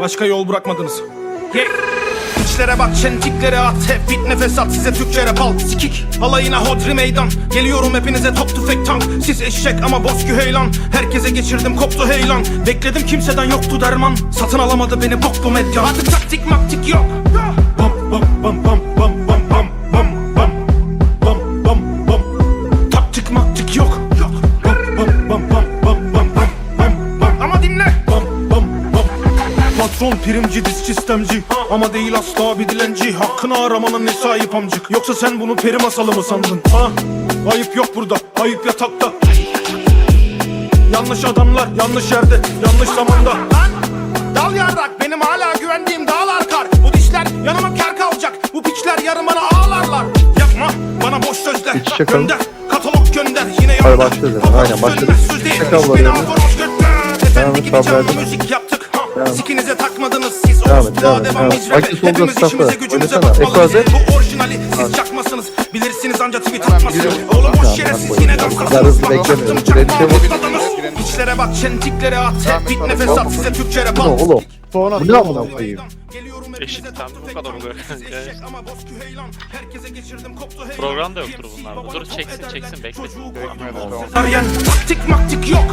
Başka yol bırakmadınız. İçlere bak çentiklere at. Hep bit nefes at size Türkçe rap al Sikik alayına hodri meydan. Geliyorum hepinize top tüfek tank. Siz eşek ama bozkü heylan. Herkese geçirdim koptu heylan. Bekledim kimseden yoktu derman. Satın alamadı beni bok bu medya Artık taktik maktik Patron primci diz sistemci Ama değil asla bir dilenci. Hakkını aramanın ne sahip amcık? Yoksa sen bunu peri masalı mı sandın? Ha? Ayıp yok burada. Ayıp yatakta. Yanlış adamlar yanlış yerde yanlış zamanda. Lan dal yarrak. Benim hala güvendiğim dağlar kar. Bu dişler yanıma kar kalacak. Bu piçler yarın bana ağlarlar. Yapma bana boş sözler. Gönder katalog gönder. Yine yanında. başladı. Aynen, başladı. beni yani. tamam, canlı verdim. müzik yaptık. Devam. Sikinize takmadınız siz Devam et, devam et, devam et. solda Hepimiz staff'ı. işimize gücümüze Oynasana. Bu orijinali siz çakmasınız Bilirsiniz anca tweet atmasın. Oğlum boş yere siz yine hızlı Bak, beklemiyorum. baktım Kredi çakmağa çabuk. patladınız. İçlere bak çentiklere at Hep bit nefes at size Türkçe rap Bu ne al oğlum? Sonra Bu ne amına koyayım? Geliyorum Eşit hepinize tam bu kadar oluyor. Siz eşek ama bozkü heylan. Herkese geçirdim koptu heylan. Program da yoktur bunlarda. Dur, çeksin, çeksin, bekle. Çocuğu Bekle, korkmaz. tamam. Taktik maktik yok